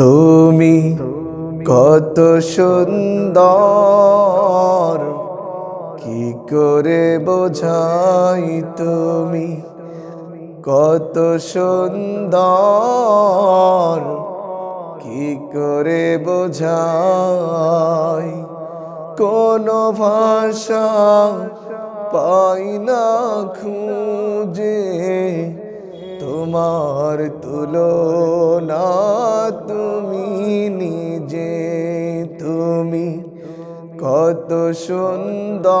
তুমি কত সুন্দর, কি করে বোঝাই তুমি? কত সুন্দর, কি করে বোঝাই? কোন ভাষা পাই না খুঁজে। তোমার তুলনা তুমি নিজে তুমি কত সুন্দর।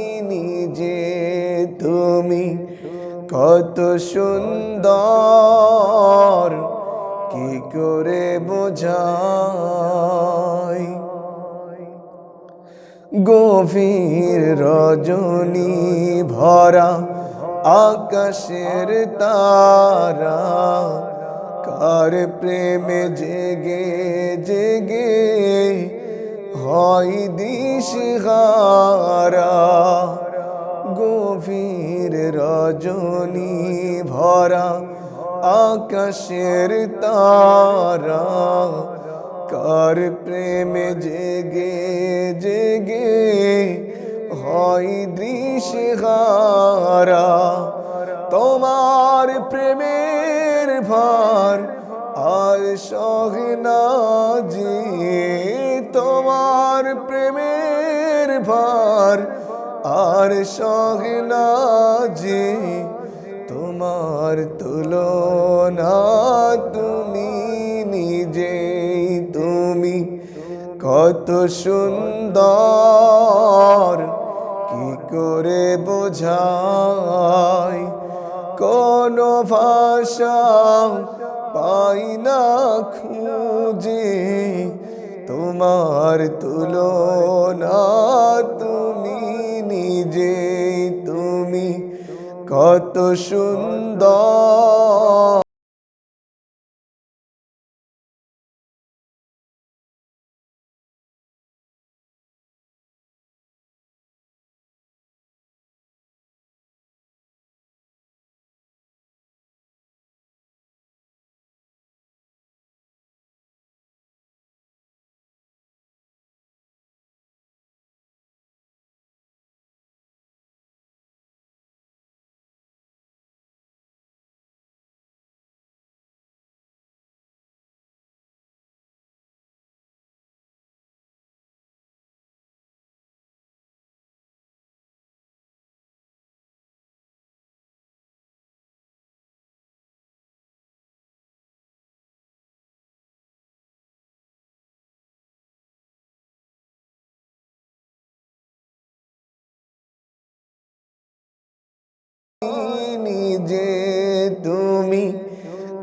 তুমি কত সুন্দর, কি করে বোঝাই? গভীর রজনী ভরা আকাশের তারা, কার প্রেমে জেগে জেগে হয় দিশহারা। গভীর রজনী ভরা আকাশের তারা। কার প্রেমে জেগে জেগে হয় দৃশহারা। তোমার প্রেমের ভার আর সহনা যে তোমার প্রেমের ভার আর সহনা যে তোমার তুলনা তুমি নিজে, তুমি কত সুন্দর, কি করে বোঝাই? কোন ভাষা পাই না খুঁজে, তোমার তুলনা তুমি নিজে তুমি কত সুন্দর।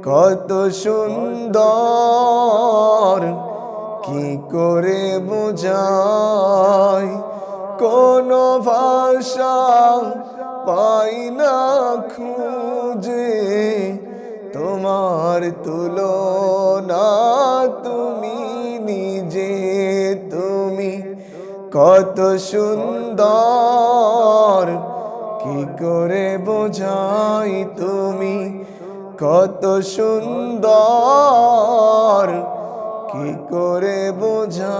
কত সুন্দর, কি করে বোঝাই? কোন ভাষা পাই না খুঁজে, তোমার তুলনা তুমি নিজে, তুমি কত সুন্দর, কি করে বোঝাই তুমি কত সুন্দর কি করে বোঝাই